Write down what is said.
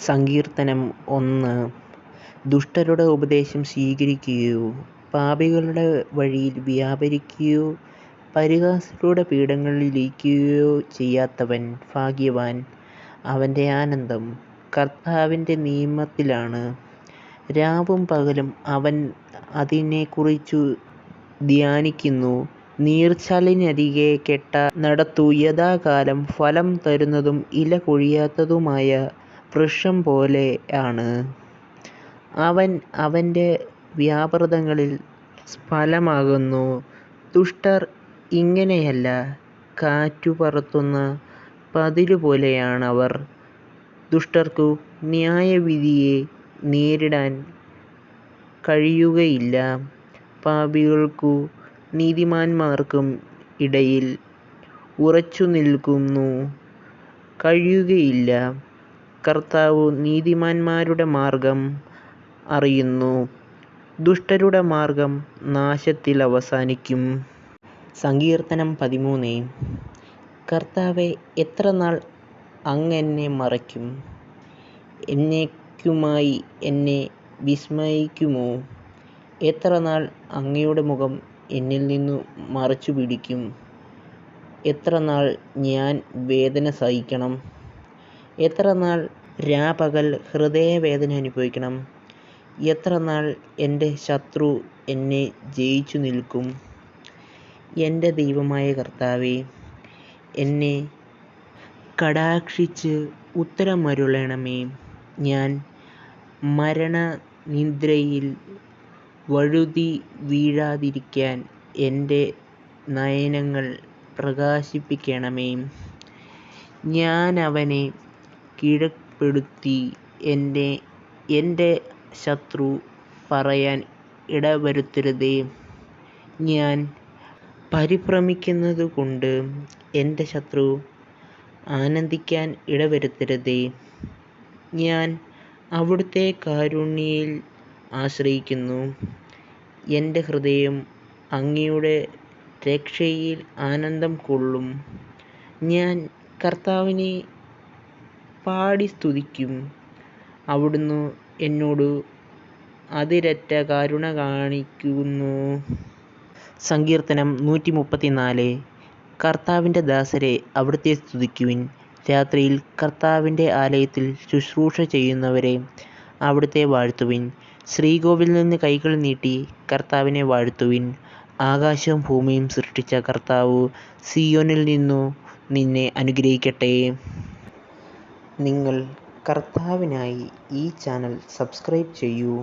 സങ്കീർത്തനം ഒന്ന് ദുഷ്ടരുടെ ഉപദേശം സ്വീകരിക്കുകയോ പാപികളുടെ വഴിയിൽ വ്യാപരിക്കുകയോ പരിഹാസരുടെ പീഠങ്ങളിൽ ഇരിക്കുകയോ ചെയ്യാത്തവൻ ഭാഗ്യവാൻ. അവന്റെ ആനന്ദം കർത്താവിന്റെ നിയമത്തിലാണ്. രാവും പകലും അവൻ അതിനെക്കുറിച്ചു ധ്യാനിക്കുന്നു. നീർച്ചാലിനരികെ കെട്ട നടത്തു യഥാകാലം ഫലം തരുന്നതും ഇല കൊഴിയാത്തതുമായ വൃക്ഷം പോലെയാണ്. അവൻ അവന്റെ വ്യാപൃതങ്ങളിൽ ഫലമാകുന്നു. ദുഷ്ടർ ഇങ്ങനെയല്ല. കാറ്റു പറത്തുന്ന പതിരുപോലെയാണവർ. ദുഷ്ടർക്കു ന്യായവിധിയെ നേരിടാൻ കഴിയുകയില്ല. പാപികൾക്കു നീതിമാന്മാർക്കും ഇടയിൽ ഉറച്ചുനിൽക്കാനും കഴിയുകയില്ല. കർത്താവ് നീതിമാന്മാരുടെ മാർഗം അറിയുന്നു. ദുഷ്ടരുടെ മാർഗം നാശത്തിൽ അവസാനിക്കും. സങ്കീർത്തനം പതിമൂന്ന് കർത്താവേ എത്രനാൾ അങ്ങ് എന്നെ മറയ്ക്കും. എന്നേക്കുമായി എന്നെ വിസ്മയിക്കുമോ എത്രനാൾ അങ്ങയുടെ മുഖം എന്നിൽ നിന്നു മറച്ചുപിടിക്കും. എത്രനാൾ ഞാൻ വേദന സഹിക്കണം. എത്രനാൾ രാപകൽ ഹൃദയവേദന അനുഭവിക്കണം. എത്ര നാൾ എന്റെ ശത്രു എന്നെ ജയിച്ചു നിൽക്കും എന്റെ ദൈവമായ കർത്താവേ, എന്നെ കടാക്ഷിച്ച് ഉത്തരമരുളണമേ. ഞാൻ മരണനിദ്രയിൽ വഴുതിവീഴാതിരിക്കാൻ എന്റെ നയനങ്ങൾ പ്രകാശിപ്പിക്കണമേ. ഞാനവനെ കീഴ്പ്പെടുത്തി എന്നെ എന്റെ ശത്രു പറയാൻ ഇടവരുത്തരുതേ. ഞാൻ പരിഭ്രമിക്കുന്നതുകൊണ്ട് എന്റെ ശത്രു ആനന്ദിക്കാൻ ഇടവരുത്തരുതേ. ഞാൻ അവിടുത്തെ കാരുണ്യയിൽ ആശ്രയിക്കുന്നു. എന്റെ ഹൃദയം അങ്ങയുടെ രക്ഷയിൽ ആനന്ദം കൊള്ളും. ഞാൻ കർത്താവിനെ പാടിസ്തുതിക്കും. അവിടുന്ന് എന്നോട് അതിരറ്റ കരുണ കാണിക്കുന്നു. സങ്കീർത്തനം നൂറ്റി മുപ്പത്തിനാല് കർത്താവിന്റെ ദാസരെ അവിടുത്തെ സ്തുതിക്കുവിൻ. രാത്രിയിൽ കർത്താവിന്റെ ആലയത്തിൽ ശുശ്രൂഷ ചെയ്യുന്നവരെ അവിടുത്തെ വാഴ്ത്തുവിൻ. ശ്രീകോവിൽ നിന്ന് കൈകൾ നീട്ടി കർത്താവിനെ വാഴ്ത്തുവിൻ. ആകാശവും ഭൂമിയും സൃഷ്ടിച്ച കർത്താവ് സിയോനിൽ നിന്നു നിന്നെ അനുഗ്രഹിക്കട്ടെ. നിങ്ങൾ കർത്താവിനായി ഈ ചാനൽ സബ്സ്ക്രൈബ് ചെയ്യൂ.